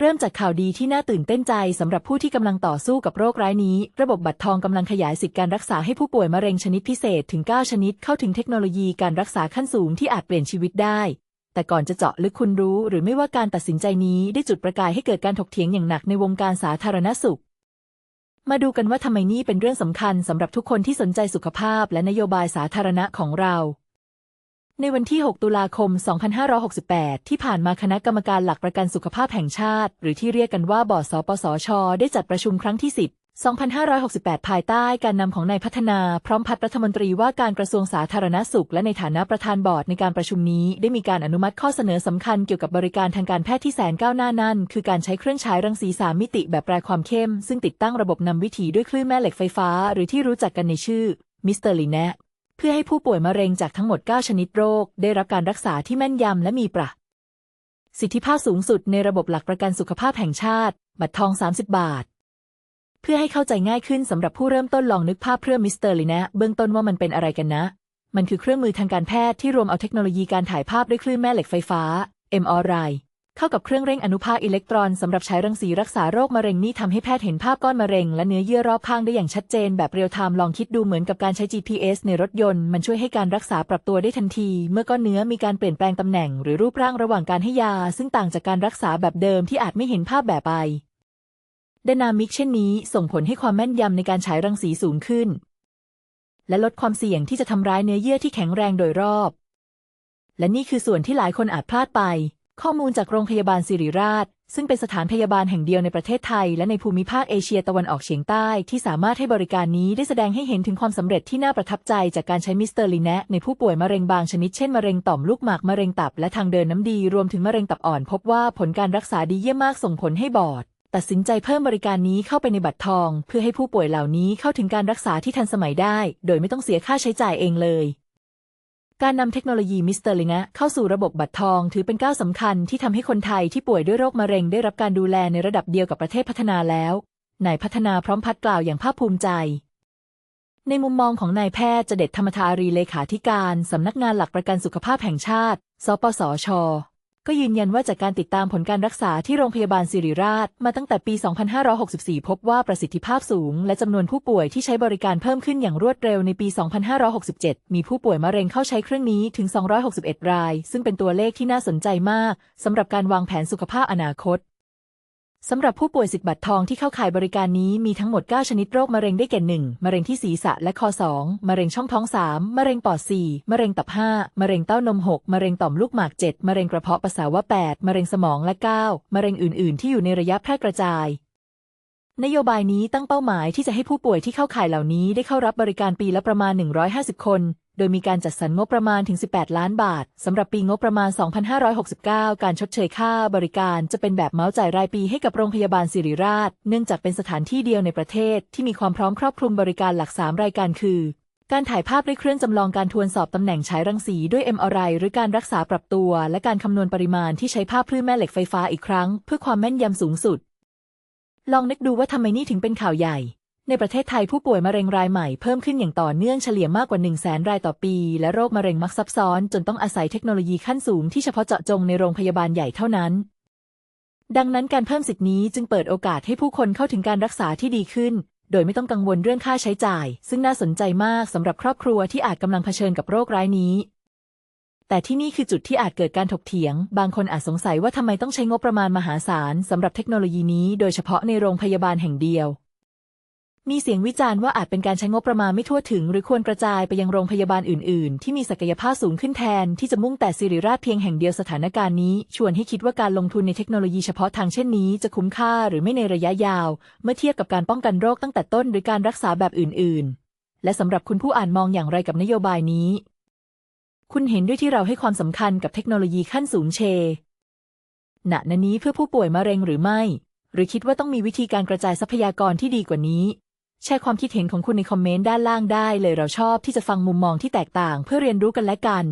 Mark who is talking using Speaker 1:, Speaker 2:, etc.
Speaker 1: เริ่มจากข่าวดีที่น่าตื่นเต้นใจสำหรับผู้ที่กำลังต่อสู้กับโรคร้ายนี้ ระบบบัตรทองกำลังขยายสิทธิการรักษาให้ผู้ป่วยมะเร็งชนิดพิเศษถึง 9 ชนิดเข้าถึงเทคโนโลยีการรักษาขั้นสูงที่อาจเปลี่ยนชีวิตได้ แต่ก่อนจะเจาะลึกคุณรู้ หรือไม่ว่าการตัดสินใจนี้ได้จุดประกายให้เกิดการถกเถียงอย่างหนักในวงการสาธารณสุข มาดูกันว่าทำไมนี่เป็นเรื่องสำคัญสำหรับทุกคนที่สนใจสุขภาพและนโยบายสาธารณะของเรา ในวันที่ 6 ตุลาคม 2568 ที่ผ่านมาคณะกรรมการหลักประกันสุขภาพแห่งชาติ หรือที่เรียกกันว่าบอร์ดสปสช ได้จัดประชุมครั้งที่ 10 2568 ภายใต้การนำของนายพัฒนาพร้อมพัฒรัฐมนตรีว่าการกระทรวงสาธารณสุข และในฐานะประธานบอร์ดในการประชุมนี้ ได้มีการอนุมัติข้อเสนอสำคัญเกี่ยวกับบริการทางการแพทย์ที่แสนก้าวหน้านั่น คือการใช้เครื่องฉายรังสีสามมิติแบบแปรความเข้ม ซึ่งติดตั้งระบบนำวิถีด้วยคลื่นแม่เหล็กไฟฟ้า หรือที่รู้จักกันในชื่อมิสเตอร์ลีแน เพื่อให้ผู้ป่วยมะเร็งจากทั้งหมด 9 ชนิดโรค ได้รับการรักษาที่แม่นยำและมีประสิทธิภาพสูงสุดในระบบหลักประกันสุขภาพแห่งชาติ บัตรทอง 30 บาท เพื่อให้เข้าใจง่ายขึ้นสำหรับผู้เริ่มต้นลองนึกภาพเครื่องมิสเตอร์ลีนะ เบื้องต้นว่ามันเป็นอะไรกันนะ มันคือเครื่องมือทางการแพทย์ที่รวมเอาเทคโนโลยีการถ่ายภาพด้วยคลื่นแม่เหล็กไฟฟ้า MRI เข้ากับเครื่องเร่งอนุภาคอิเล็กตรอนสำหรับใช้รังสีรักษาโรคมะเร็งนี่ทำให้แพทย์เห็นภาพก้อนมะเร็งและเนื้อเยื่อรอบข้างได้อย่างชัดเจนแบบเรียลไทม์ลองคิดดูเหมือนกับการใช้ GPS ในรถยนต์มันช่วยให้การรักษาปรับตัวได้ทันที เมื่อก้อนเนื้อมีการเปลี่ยนแปลงตำแหน่งหรือรูปร่างระหว่างการให้ยา ซึ่งต่างจากการรักษาแบบเดิมที่อาจไม่เห็นภาพแบบไปดนามิกเช่นนี้ส่งผลให้ความแม่นยำในการฉายรังสีสูงขึ้น และลดความเสี่ยงที่จะทำร้ายเนื้อเยื่อที่แข็งแรงโดยรอบ และนี่คือส่วนที่หลายคนอาจพลาดไป ข้อมูลจากโรงพยาบาลสิริราช ซึ่งเป็นสถานพยาบาลแห่งเดียวในประเทศไทย และในภูมิภาคเอเชียตะวันออกเฉียงใต้ ที่สามารถให้บริการนี้ได้แสดงให้เห็นถึงความสำเร็จที่น่าประทับใจจากการใช้มิสเตอร์ลีแนะในผู้ป่วยมะเร็งบางชนิดเช่นมะเร็งต่อมลูกหมากมะเร็งตับและทางเดินน้ำดี รวมถึงมะเร็งตับอ่อน พบว่าผลการรักษาดีเยี่ยมมากส่งผลให้บอดตัดสินใจเพิ่มบริการนี้เข้าไปในบัตรทอง เพื่อให้ผู้ป่วยเหล่านี้เข้าถึงการรักษาที่ทันสมัยได้ โดยไม่ต้องเสียค่าใช้จ่ายเองเลย การนำเทคโนโลยีมิสเตอร์ลิงะเข้าสู่ระบบบัตรทองถือเป็นก้าวสำคัญที่ทำให้คนไทยที่ป่วยด้วยโรคมะเร็งได้รับการดูแลในระดับเดียวกับประเทศพัฒนาแล้วนายพัฒนาพร้อมพัดกล่าวอย่างภาคภูมิใจ ในมุมมองของนายแพทย์จเด็ดธรรมธารีเลขาธิการ สำนักงานหลักประกันสุขภาพแห่งชาติ สปสช ก็ยืนยันว่าจากการติดตามผลการรักษาที่โรงพยาบาลสิริราช มาตั้งแต่ปี 2564 พบว่าประสิทธิภาพสูง และจำนวนผู้ป่วยที่ใช้บริการเพิ่มขึ้นอย่างรวดเร็วในปี 2567 มีผู้ป่วยมะเร็งเข้าใช้เครื่องนี้ถึง 261 ราย ซึ่งเป็นตัวเลขที่น่าสนใจมากสำหรับการวางแผนสุขภาพอนาคต สำหรับผู้ป่วยสิทธิ์บัตรทองที่เข้าข่ายบริการนี้มีทั้งหมด 9 ชนิดโรคมะเร็งได้แก่ 1. มะเร็งที่ศีรษะและคอ 2. มะเร็งช่องท้อง 3. มะเร็งปอด 4. มะเร็งตับ 5. มะเร็งเต้านม 6. มะเร็งต่อมลูกหมาก 7. มะเร็งกระเพาะปัสสาวะ 8. มะเร็งสมองและ 9. มะเร็งอื่น ๆ ที่อยู่ในระยะแพร่กระจาย นโยบายนี้ตั้งเป้าหมายที่จะให้ผู้ป่วยที่เข้าข่ายเหล่านี้ได้เข้ารับบริการปีละประมาณ 150 คน โดยมีการจัดสรรงบประมาณถึง 18 ล้านบาท สำหรับปีงบประมาณ 2569 การชดเชยค่าบริการจะเป็นแบบเมาส์จ่ายรายปีให้กับโรงพยาบาลสิริราช เนื่องจากเป็นสถานที่เดียวในประเทศ ที่มีความพร้อมครอบคลุมบริการหลัก 3 รายการคือ การถ่ายภาพด้วยเครื่องจำลองการทวนสอบตำแหน่งฉายรังสีด้วย MRI หรือการรักษาปรับตัว และการคำนวณปริมาณที่ใช้ภาพคลื่นแม่เหล็กไฟฟ้าอีกครั้ง เพื่อความแม่นยำสูงสุด ลองนึกดูว่าทำไมนี่ถึงเป็นข่าวใหญ่ ในประเทศไทยผู้ป่วยมะเร็งรายใหม่เพิ่มขึ้นอย่างต่อเนื่องเฉลี่ยมากกว่า1 0 0 0 0แสนรายต่อปี และโรคมะเร็งมักซับซ้อน จนต้องอาศัยเทคโนโลยีขั้นสูงที่เฉพาะเจาะจงในโรงพยาบาลใหญ่เท่านั้น ดังนั้นการเพิ่มสิทธินี้จึงเปิดโอกาสให้ผู้คนเข้าถึงการรักษาที่ดีขึ้น โดยไม่ต้องกังวลเรื่องค่าใช้จ่าย ซึ่งน่าสนใจมากสำหรับครอบครัวที่อาจกำลังเผชิญกับโรคร้ายนี้ แต่ที่นี่คือจุดที่อาจเกิดการถกเถียง บางคนอาจสงสัยว่าทำไมต้องใช้งบประมาณมหาศาลสำหรับเทคโนโลยีนี้ โดยเฉพาะในโรงพยาบาลแห่งเดียว มีเสียงวิจารณ์ว่าอาจเป็นการใช้งบประมาณไม่ทั่วถึง หรือควรกระจายไปยังโรงพยาบาลอื่น ๆ ที่มีศักยภาพสูงขึ้นแทน ที่จะมุ่งแต่สิริราชเพียงแห่งเดียวสถานการณ์นี้ ชวนให้คิดว่าการลงทุนในเทคโนโลยีเฉพาะทางเช่นนี้จะคุ้มค่าหรือไม่ในระยะยาว เมื่อเทียบกับการป้องกันโรคตั้งแต่ต้นหรือการรักษาแบบอื่น ๆ และสำหรับคุณผู้อ่านมองอย่างไรกับนโยบายนี้ คุณเห็นด้วยที่เราให้ความสำคัญกับเทคโนโลยีขั้นสูงเชณณนี้เพื่อผู้ป่วยมะเร็งหรือไม่ หรือคิดว่าต้องมีวิธีการกระจายทรัพยากรที่ดีกว่านี้ แชร์ความคิดเห็นของคุณในคอมเมนต์ด้านล่างได้เลยเราชอบที่จะฟังมุมมองที่แตกต่างเพื่อเรียนรู้กันและกัน